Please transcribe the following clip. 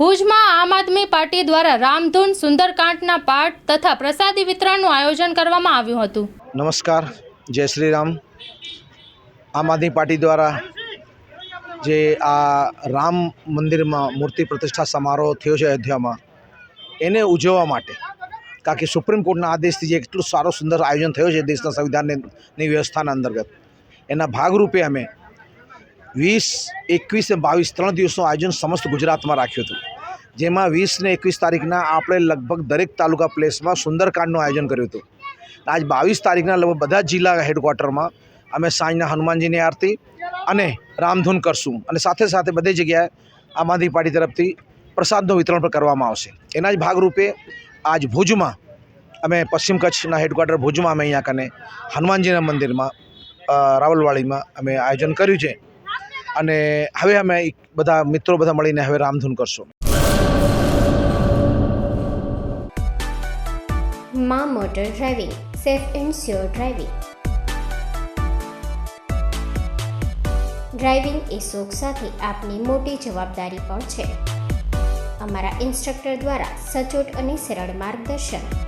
ભુજમાં આમ આદમી પાર્ટી દ્વારા રામધૂન સુંદરકાંડના પાઠ તથા પ્રસાદી વિતરણનું આયોજન કરવામાં આવ્યું હતું. નમસ્કાર, જય શ્રી રામ આમ આદમી પાર્ટી દ્વારા જે આ રામ મંદિરમાં મૂર્તિ પ્રતિષ્ઠા સમારોહ થયો છે અયોધ્યામાં, એને ઉજવવા માટે, કારણ કે સુપ્રીમ કોર્ટના આદેશથી જે એટલું સારો સુંદર આયોજન થયો છે દેશના સંવિધાનની વ્યવસ્થાના અંતર્ગત, એના ભાગરૂપે અમે વીસ, એકવીસ બાવીસ ત્રણ દિવસનું આયોજન સમસ્ત ગુજરાતમાં રાખ્યું હતું. જેમાં વીસ ને એકવીસ તારીખના આપણે લગભગ દરેક તાલુકા પ્લેસમાં સુંદરકાંડનું આયોજન કર્યું હતું. આજ બાવીસ તારીખના લગભગ બધા જિલ્લા હેડક્વાર્ટરમાં અમે સાંજના હનુમાનજીની આરતી અને રામધૂન કરશું અને સાથે સાથે બધી જગ્યાએ આમ આદમી પાર્ટી તરફથી પ્રસાદનું વિતરણ પણ કરવામાં આવશે. એના જ ભાગરૂપે આજ ભુજમાં અમે પશ્ચિમ કચ્છના હેડક્વાર્ટર ભુજમાં અમે અહીંયા કને હનુમાનજીના મંદિરમાં રાવલવાડીમાં અમે આયોજન કર્યું છે. અને હવે અમે બધા મિત્રો બધા મળીને હવે રામધૂન કરશું. મા motor driving, safe and sure driving. Driving એ શોખ સાથે આપની મોટી જવાબદારી પણ છે. અમારા ઇન્સ્ટ્રક્ટર દ્વારા સચોટ અને સરળ માર્ગદર્શન.